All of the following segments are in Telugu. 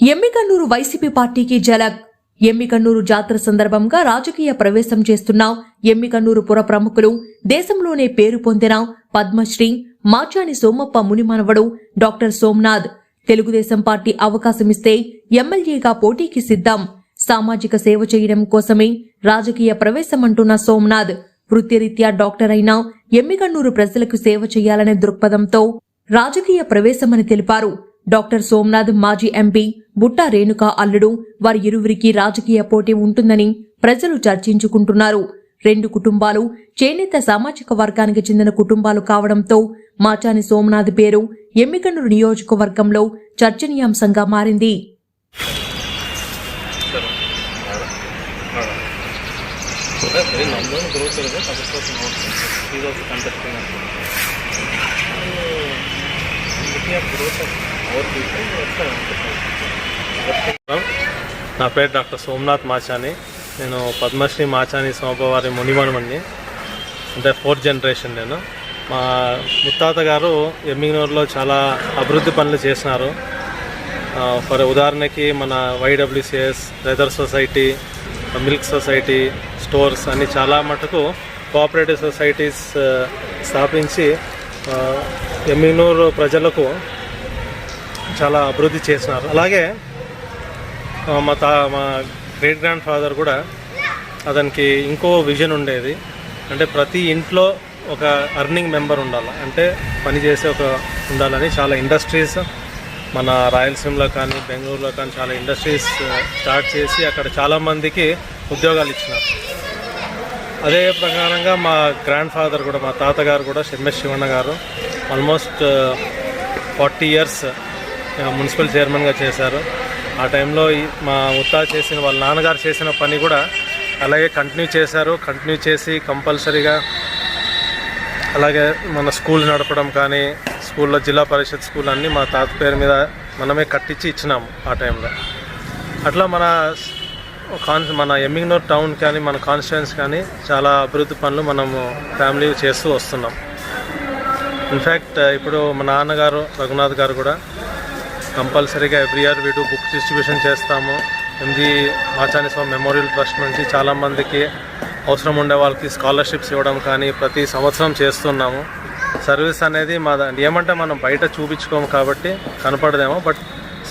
ఎమ్మికన్నూరు వైసీపీ పార్టీకి జలక్ ఎమ్మికన్నూరు జాతర సందర్భంగా రాజకీయ ప్రవేశం చేస్తున్న ఎమ్మికన్నూరు పుర ప్రముఖులు దేశంలోనే పేరు పొందిన పద్మశ్రీ మాచాని సోమప్ప మునిమనవడు డాక్టర్ సోమనాథ్. తెలుగుదేశం పార్టీ అవకాశమిస్తే ఎమ్మెల్యేగా పోటీకి సిద్ధం. సామాజిక సేవ చేయడం కోసమే రాజకీయ ప్రవేశమంటున్న సోమనాథ్. వృత్తిరీత్యా డాక్టర్ అయినా ఎమ్మికన్నూరు ప్రజలకు సేవ చేయాలనే దృక్పథంతో రాజకీయ ప్రవేశమని తెలిపారు. డాక్టర్ సోమనాథ్ మాజీ ఎంపీ బుట్టా రేణుక అల్లుడు వారి ఇరువురికి రాజకీయ పోటీ ఉంటుందని ప్రజలు చర్చించుకుంటున్నారు. రెండు కుటుంబాలు చేనేత సామాజిక వర్గానికి చెందిన కుటుంబాలు కావడంతో మాచాని సోమనాథ్ పేరు ఎమ్మికన్నూరు నియోజకవర్గంలో చర్చనీయాంశంగా మారింది. ಬರೀ నా పేరు డాక్టర్ సోమనాథ్ మాచాని. నేను పద్మశ్రీ మాచాని సోమవారి మునిమనుమణ్ణి. అంటే ఫోర్త్ జనరేషన్ నేను. మా ముత్తాత గారు ఎమ్మిగ్నూరులో చాలా అభివృద్ధి పనులు చేసినారు. ఫర్ ఉదాహరణకి మన Y W C S leather society milk society stores అన్ని చాలా మటుకు కోఆపరేటివ్ సొసైటీస్ స్థాపించి ఎమ్మినూరు ప్రజలకు చాలా అభివృద్ధి చేసినారు. అలాగే మా తా మా గ్రేట్ గ్రాండ్ ఫాదర్ కూడా అతనికి ఇంకో విజన్ ఉండేది. అంటే ప్రతి ఇంట్లో ఒక అర్నింగ్ మెంబర్ ఉండాలి. అంటే పని చేసే ఒక ఉండాలని చాలా ఇండస్ట్రీస్ మన రాయలసీమలో కానీ బెంగళూరులో కానీ చాలా ఇండస్ట్రీస్ స్టార్ట్ చేసి అక్కడ చాలామందికి ఉద్యోగాలు ఇచ్చినారు. అదే ప్రకారంగా మా గ్రాండ్ ఫాదర్ కూడా మా తాతగారు కూడా ఎంఎస్ శివన్న గారు ఆల్మోస్ట్ ఫార్టీ ఇయర్స్ మున్సిపల్ చైర్మన్గా చేశారు. ఆ టైంలో మా ముత్తా చేసిన వాళ్ళ నాన్నగారు చేసిన పని కూడా అలాగే కంటిన్యూ చేశారు. కంటిన్యూ చేసి కంపల్సరీగా అలాగే మన స్కూల్ నడపడం కానీ స్కూల్లో జిల్లా పరిషత్ స్కూల్ అన్నీ మా తాత పేరు మీద మనమే కట్టించి ఇచ్చినాము ఆ టైంలో. అట్లా మన కాన్ మన ఎమ్మింగ్నూర్ టౌన్ కానీ మన కాన్స్టిట్యున్స్ కానీ చాలా అభివృద్ధి పనులు మనము ఫ్యామిలీ చేస్తూ వస్తున్నాం. ఇన్ఫ్యాక్ట్ ఇప్పుడు మా నాన్నగారు రఘునాథ్ గారు కూడా కంపల్సరీగా ఎవ్రీ ఇయర్ వీడు బుక్ డిస్ట్రిబ్యూషన్ చేస్తాము. M G Machani Swamy memorial trust నుంచి చాలామందికి అవసరం ఉండే వాళ్ళకి స్కాలర్షిప్స్ ఇవ్వడం కానీ ప్రతి సంవత్సరం చేస్తున్నాము. సర్వీస్ అనేది మా ఏమంటే మనం బయట చూపించుకోము కాబట్టి కనపడదేమో బట్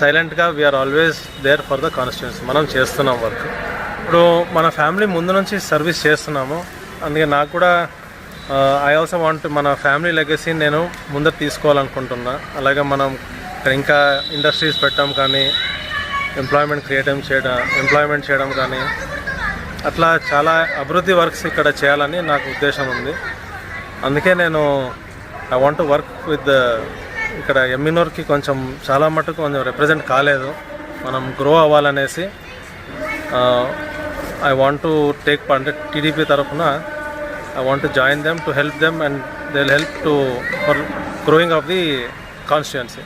సైలెంట్గా we are always there for the constituency మనం చేస్తున్నాం వర్క్ ఇప్పుడు మన ఫ్యామిలీ ముందు నుంచి సర్వీస్ చేస్తున్నాము. అందుకే నాకు కూడా ఐ ఆల్సో వాంట్ మన ఫ్యామిలీ లెగసీ నేను ముందర తీసుకోవాలనుకుంటున్నా. అలాగే మనం ఇంకా ఇండస్ట్రీస్ పెట్టడం కానీ ఎంప్లాయ్మెంట్ క్రియేటం చేయడం ఎంప్లాయ్మెంట్ చేయడం కానీ అట్లా చాలా అభివృద్ధి వర్క్స్ ఇక్కడ చేయాలని నాకు ఉద్దేశం ఉంది. అందుకే నేను ఐ వాంట్ వర్క్ విత్ ఇక్కడ ఎమ్మినూర్కి కొంచెం చాలా మటుకు కొంచెం రిప్రజెంట్ కాలేదు. మనం గ్రో అవ్వాలనేసి ఐ వాంట్ టు టేక్ అంటే టీడీపీ తరఫున I want to join them to help them and they help to for growing of the constituency